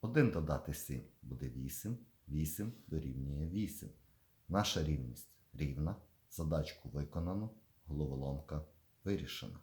1 додати 7 буде 8, 8 дорівнює 8. Наша рівність рівна, задачку виконано, головоломка вирішена.